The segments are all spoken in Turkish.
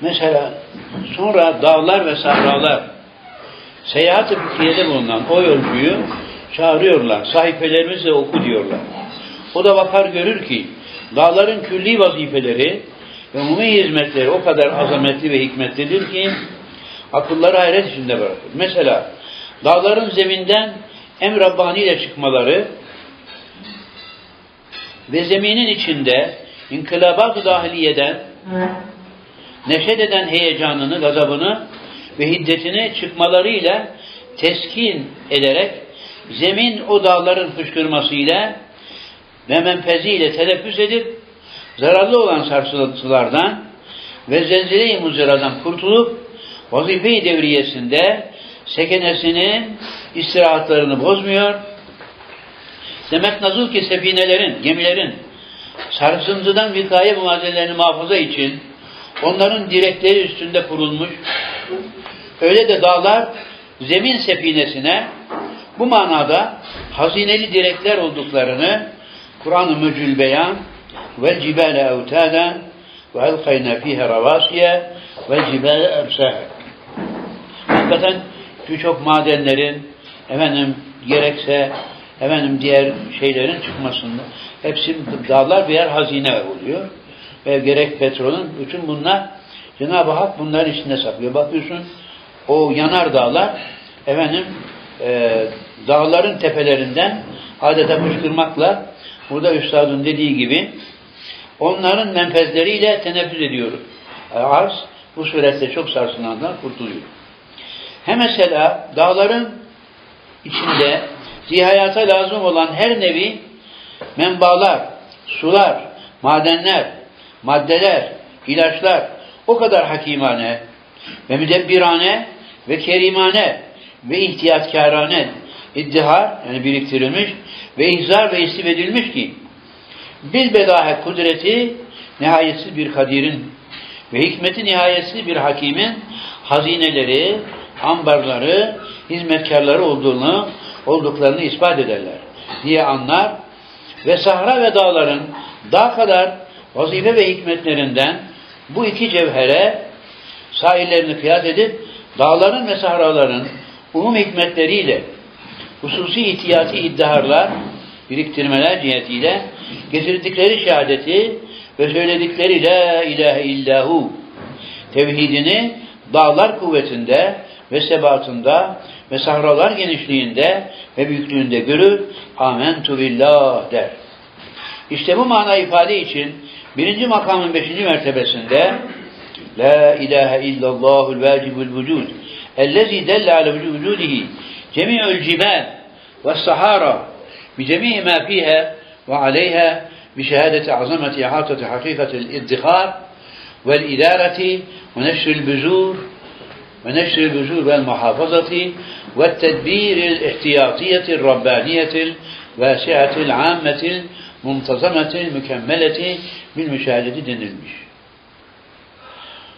Mesela sonra dağlar ve sahralar seyahat-ı fikriyede bulunan o yolcuyu çağırıyorlar. Sahifelerimizle oku diyorlar. O da bakar görür ki dağların külli vazifeleri ve umumi hizmetleri o kadar azametli ve hikmetlidir ki akılları hayret içinde bırakır. Mesela dağların zeminden em Rabbani ile çıkmaları ve zeminin içinde inkılabat-ı dahiliyeden neşet eden heyecanını, gazabını ve hiddetini çıkmalarıyla teskin ederek zemin o dağların fışkırmasıyla ve menfeziyle teneffüs edip zararlı olan sarsıntılardan ve zelzele-i muziradan kurtulup vazife-i devriyesinde sekenesinin istirahatlarını bozmuyor. Demek nasıl ki sefinelerin, gemilerin sarsıntıdan vikaye muadelerini muhafaza için onların direkleri üstünde kurulmuş. Öyle de dağlar zemin sefinesine bu manada hazineli direkler olduklarını Kur'an-ı Mücül Beyan ve cibale evtada ve elkayna fihe ravasiye ve cibale ebsahe hakikaten birçok madenlerin efendim gerekse efendim diğer şeylerin çıkmasında hepsi dağlar birer hazine oluyor. Ve gerek petrolün bütün bunlar Cenab-ı Hak bunların içinde saklıyor. Bakıyorsun o yanar dağlar efendim e, dağların tepelerinden adeta fışkırmakla burada üstadın dediği gibi onların menfezleriyle teneffüs ediyor. E, arz bu surette çok sarsılandan kurtuluyor. Hem mesela dağların içinde zihayata lazım olan her nevi menbalar, sular, madenler, maddeler, ilaçlar o kadar hakimane ve müdebbirane ve kerimane ve ihtiyatkarane iddihar yani biriktirilmiş ve ihzar ve istif edilmiş ki bil bedahe kudreti nihayetsiz bir kadirin ve hikmeti nihayetsiz bir hakimin hazineleri, ambarları, hizmetkarları olduğunu, olduklarını ispat ederler diye anlar ve sahra ve dağların dağ kadar vazife ve hikmetlerinden bu iki cevhere sahillerini kıyas edip dağların ve sahraların umum hikmetleriyle hususi ihtiyati iddiharlar, biriktirmeler cihetiyle getirdikleri şehadeti ve söyledikleri la ilahe illahu tevhidini dağlar kuvvetinde ve sebatında ve sahralar genişliğinde ve büyüklüğünde görür. Amentu billah der. İşte bu mana ifade için birinci makamın beşinci mertebesinde La ilahe illallahul vacibul vücud ellezî delle ale vücudihi cemi'ül cibal ve sahara bi cemi'i ma fiha ve aleyha bi şehadeti azameti ihateti hakikatil iddihar vel idareti ve neşril büzur ونشر البذور والمحافظة والتدبير الاحتياطية الربانية الواسعة العامة muntazameti, mükemmeleti bil müşahedeti denilmiş.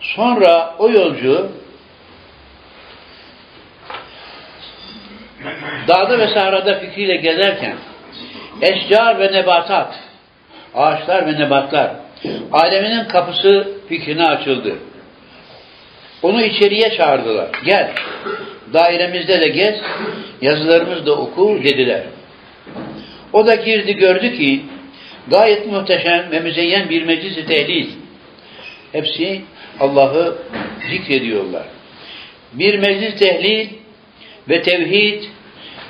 Sonra o yolcu dağda ve sahrada fikriyle gezerken eşcar ve nebatat, ağaçlar ve nebatlar aleminin kapısı fikrine açıldı. Onu içeriye çağırdılar. Gel, dairemizde de gez, yazılarımızı da oku dediler. O da girdi gördü ki gayet muhteşem ve müzeyyen bir meclis-i tehlil. Hepsi Allah'ı zikrediyorlar. Bir meclis tehlil ve tevhid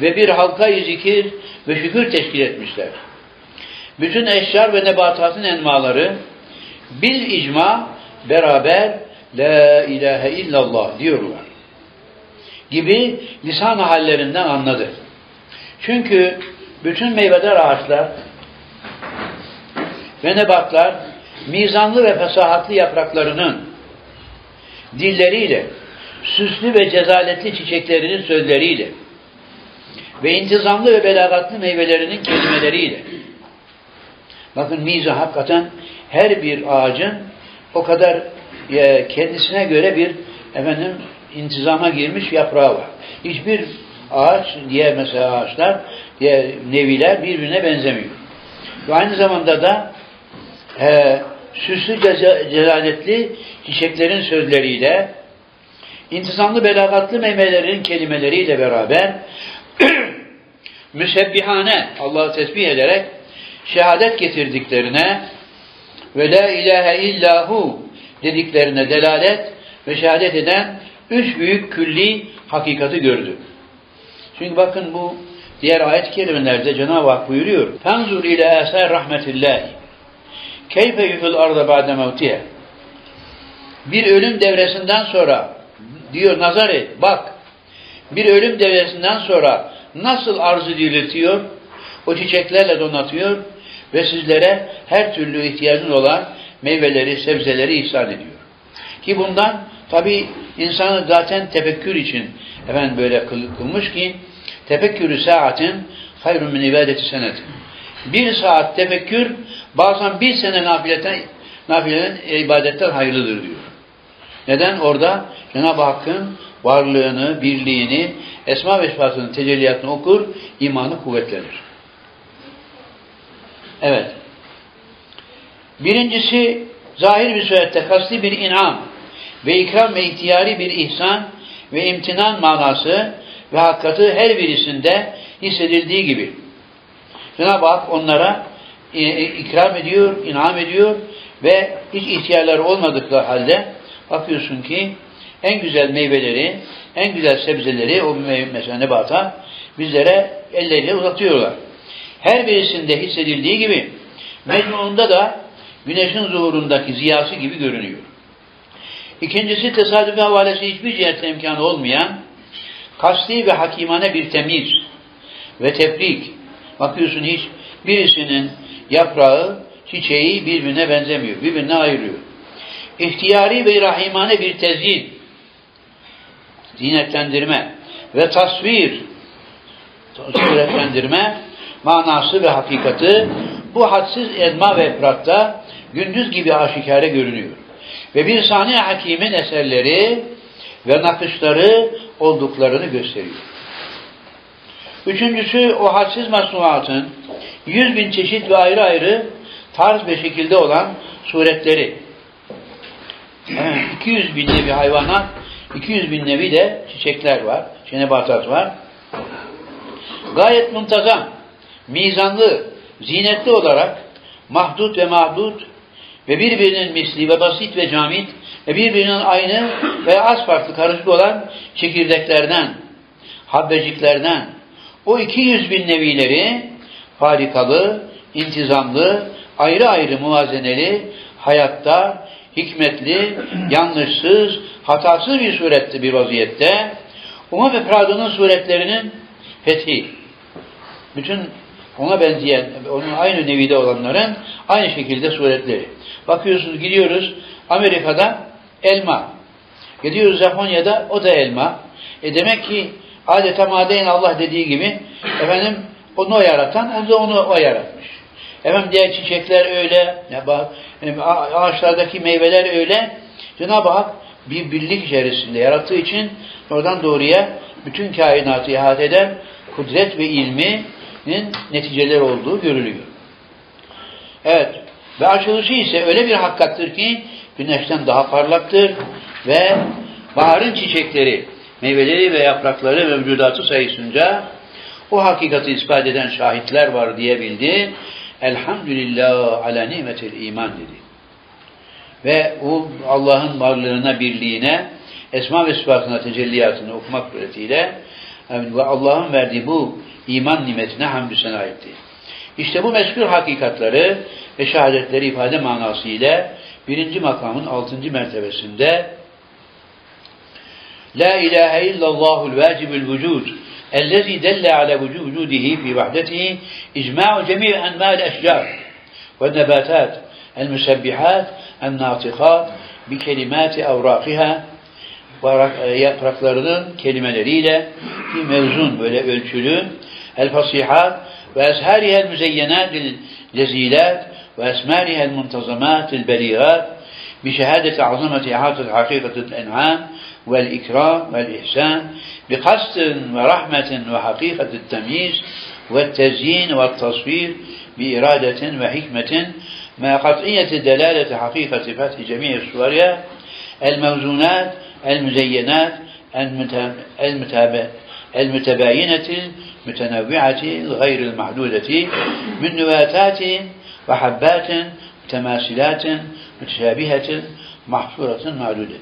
ve bir halkayı zikir ve şükür teşkil etmişler. Bütün eşyar ve nebatatın envaları bir icma beraber La ilahe illallah diyorlar. Gibi lisan hallerinden anladı. Çünkü bütün meyvedar ağaçlar ve nebatlar mizanlı ve fesahatlı yapraklarının dilleriyle, süslü ve cezaletli çiçeklerinin sözleriyle ve intizamlı ve belagatlı meyvelerinin kelimeleriyle bakın miza hakikaten her bir ağacın o kadar e, kendisine göre bir efendim intizama girmiş yaprağı var. Hiçbir ağaç, diğer mesela ağaçlar, diğer neviler birbirine benzemiyor. Ve aynı zamanda da e, süslü celaletli çiçeklerin sözleriyle, intizamlı belagatlı meyvelerin kelimeleriyle beraber müsebbihane Allah'ı tesbih ederek şehadet getirdiklerine ve la ilahe illahu dediklerine delalet ve şehadet eden üç büyük külli hakikati gördü. Çünkü bakın bu diğer ayet-i kerimelerde Cenab-ı Hak buyuruyor. Fenzur ile eser rahmetillahi. Keyfe yuhul arda ba'de mevtiye. Bir ölüm devresinden sonra diyor nazar et bak bir ölüm devresinden sonra nasıl arzı diriltiyor o çiçeklerle donatıyor ve sizlere her türlü ihtiyacın olan meyveleri, sebzeleri ihsan ediyor. Ki bundan tabi insanı zaten tefekkür için efendim böyle kıl- kılmış ki tefekkürü saatin hayrun min ibadeti senetin. Bir saat tefekkür bazen bir sene nafileten, nafileden ibadetten hayırlıdır diyor. Neden? Orada Cenab-ı Hakk'ın varlığını, birliğini, esma ve sıfatının tecelliyatını okur, imanı kuvvetlenir. Evet. Birincisi, zahir bir surette kasti bir inam ve ikram ve ihtiyari bir ihsan ve imtinan manası ve hakikati her birisinde hissedildiği gibi. Cenab-ı Hak onlara e, e, ikram ediyor, inam ediyor ve hiç ihtiyarları olmadıkları halde bakıyorsun ki en güzel meyveleri, en güzel sebzeleri, o meyve, mesela nebata bizlere elleriyle uzatıyorlar. Her birisinde hissedildiği gibi Mecnun'da da güneşin zuhurundaki ziyası gibi görünüyor. İkincisi tesadüfe havalesi hiçbir cihetle imkanı olmayan kasti ve hakimane bir temiz ve tebrik. Bakıyorsun hiç birisinin yaprağı, çiçeği birbirine benzemiyor, birbirine ayırıyor. İhtiyari ve rahimane bir tezyin, zinetlendirme ve tasvir, suretlendirme manası ve hakikati bu hadsiz elma ve efratta gündüz gibi aşikare görünüyor. Ve bir saniye hakimin eserleri ve nakışları olduklarını gösteriyor. Üçüncüsü o hadsiz masnuatın yüz bin çeşit ve ayrı ayrı tarz ve şekilde olan suretleri. Evet, 200 bin nevi hayvanat, 200 bin nevi de çiçekler var, şenebatat var. Gayet muntazam, mizanlı, zinetli olarak mahdut ve mahdut ve birbirinin misli ve basit ve camit ve birbirinin aynı ve az farklı karışık olan çekirdeklerden, habbeciklerden o 200 bin nevileri harikalı, intizamlı, ayrı ayrı muvazeneli, hayatta, hikmetli, yanlışsız, hatasız bir surette bir vaziyette umum efradının suretlerinin fethi. Bütün ona benzeyen, onun aynı nevide olanların aynı şekilde suretleri. Bakıyorsunuz gidiyoruz Amerika'da elma. Gidiyoruz Japonya'da o da elma. E demek ki adeta madeyin Allah dediği gibi efendim onu o yaratan, onu da onu o yaratmış. Efendim diğer çiçekler öyle, ya bak, ağaçlardaki meyveler öyle. Cenab-ı Hak bir birlik içerisinde yarattığı için oradan doğruya bütün kainatı ihate eden kudret ve ilminin neticeler olduğu görülüyor. Evet. Ve açılışı ise öyle bir hakikattır ki güneşten daha parlaktır ve baharın çiçekleri, meyveleri ve yaprakları mevcudatı sayısınca o hakikati ispat eden şahitler var diyebildi. Elhamdülillah ala nimetil iman dedi. Ve o Allah'ın varlığına, birliğine, esma ve sıfatına, tecelliyatını okumak suretiyle ve Allah'ın verdiği bu iman nimetine hamdü sena etti. İşte bu meskür hakikatları ve şehadetleri ifade manası ile birinci makamın altıncı mertebesinde La ilahe illallahul vacibül vücud الذي دل على وجوده في وحدته إجماع جميع أنواع الأشجار والنباتات المسبحات الناطقات بكلمات أوراقها yapraklarının kelimeleriyle bir mevzun böyle ölçülü. El fasihat ve eshariha müzeyyenat lezilat ve esmariha muntazamat beligat بشهادة عظمة إحاطة حقيقة الإنعام والإكرام والإحسان بقصد ورحمة وحقيقة التمييز والتزيين والتصوير بإرادة وحكمة مع قطعية دلالة حقيقة فتح جميع صورها الموزونات المزينات المتباينة المتنوعة غير المحدودة من نباتات وحبات متماثلات متشابهة محصورة معدودة